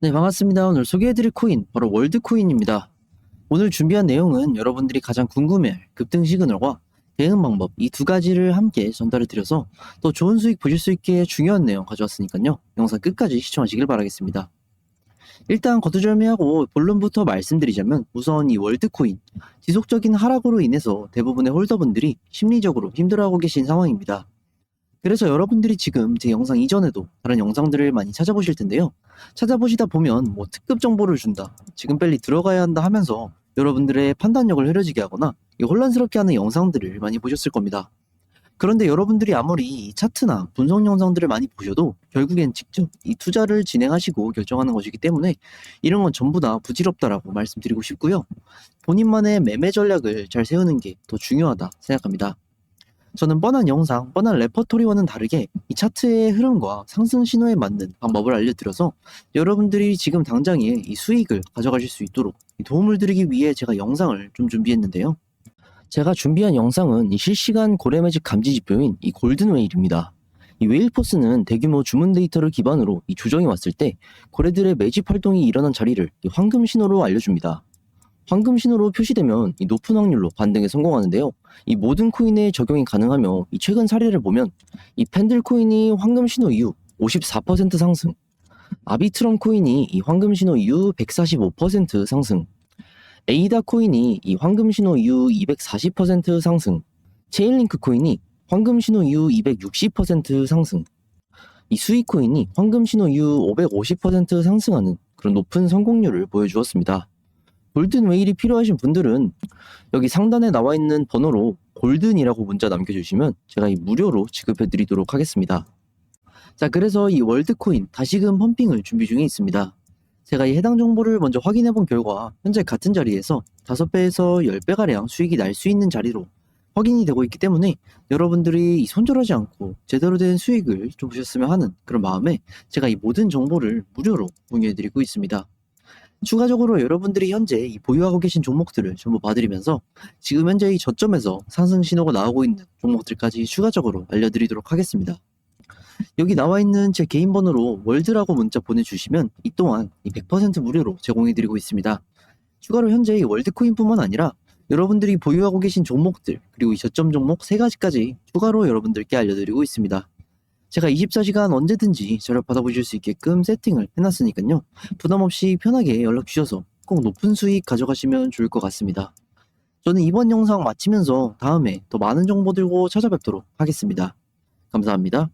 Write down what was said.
네, 반갑습니다. 오늘 소개해드릴 코인, 바로 월드코인입니다. 오늘 준비한 내용은 여러분들이 가장 궁금해할 급등 시그널과 대응 방법 이 두 가지를 함께 전달해 드려서 더 좋은 수익 보실 수 있게 중요한 내용 가져왔으니까요. 영상 끝까지 시청하시길 바라겠습니다. 일단 거두절미하고 본론부터 말씀드리자면 우선 이 월드코인 지속적인 하락으로 인해서 대부분의 홀더분들이 심리적으로 힘들어하고 계신 상황입니다. 그래서 여러분들이 지금 제 영상 이전에도 다른 영상들을 많이 찾아보실 텐데요. 찾아보시다 보면 뭐 특급 정보를 준다, 지금 빨리 들어가야 한다 하면서 여러분들의 판단력을 흐려지게 하거나 이 혼란스럽게 하는 영상들을 많이 보셨을 겁니다. 그런데 여러분들이 아무리 이 차트나 분석 영상들을 많이 보셔도 결국엔 직접 이 투자를 진행하시고 결정하는 것이기 때문에 이런 건 전부 다 부질없다라고 말씀드리고 싶고요. 본인만의 매매 전략을 잘 세우는 게 더 중요하다 생각합니다. 저는 뻔한 영상, 뻔한 레퍼토리와는 다르게 이 차트의 흐름과 상승 신호에 맞는 방법을 알려드려서 여러분들이 지금 당장에 이 수익을 가져가실 수 있도록 이 도움을 드리기 위해 제가 영상을 좀 준비했는데요. 제가 준비한 영상은 이 실시간 고래 매직 감지 지표인 이 골든 웨일입니다. 이 웨일포스는 대규모 주문 데이터를 기반으로 이 조정이 왔을 때 고래들의 매집 활동이 일어난 자리를 이 황금 신호로 알려줍니다. 황금 신호로 표시되면 이 높은 확률로 반등에 성공하는데요. 이 모든 코인에 적용이 가능하며 이 최근 사례를 보면 이 펜들 코인이 황금 신호 이후 54% 상승, 아비트럼 코인이 이 황금 신호 이후 145% 상승, 에이다 코인이 이 황금 신호 이후 240% 상승, 체인링크 코인이 황금 신호 이후 260% 상승, 이 수익 코인이 황금 신호 이후 550% 상승하는 그런 높은 성공률을 보여주었습니다. 골든 웨일이 필요하신 분들은 여기 상단에 나와 있는 번호로 골든이라고 문자 남겨주시면 제가 이 무료로 지급해 드리도록 하겠습니다. 자, 그래서 이 월드코인 다시금 펌핑을 준비 중에 있습니다. 제가 이 해당 정보를 먼저 확인해 본 결과 현재 같은 자리에서 5배에서 10배가량 수익이 날 수 있는 자리로 확인이 되고 있기 때문에 여러분들이 이 손절하지 않고 제대로 된 수익을 좀 보셨으면 하는 그런 마음에 제가 이 모든 정보를 무료로 공유해 드리고 있습니다. 추가적으로 여러분들이 현재 이 보유하고 계신 종목들을 전부 봐드리면서 지금 현재 이 저점에서 상승 신호가 나오고 있는 종목들까지 추가적으로 알려드리도록 하겠습니다. 여기 나와 있는 제 개인 번호로 월드라고 문자 보내주시면 이 또한 이100% 무료로 제공해드리고 있습니다. 추가로 현재 이 월드코인뿐만 아니라 여러분들이 보유하고 계신 종목들 그리고 이 저점 종목 세 가지까지 추가로 여러분들께 알려드리고 있습니다. 제가 24시간 언제든지 저를 받아보실 수 있게끔 세팅을 해놨으니까요. 부담 없이 편하게 연락 주셔서 꼭 높은 수익 가져가시면 좋을 것 같습니다. 저는 이번 영상 마치면서 다음에 더 많은 정보 들고 찾아뵙도록 하겠습니다. 감사합니다.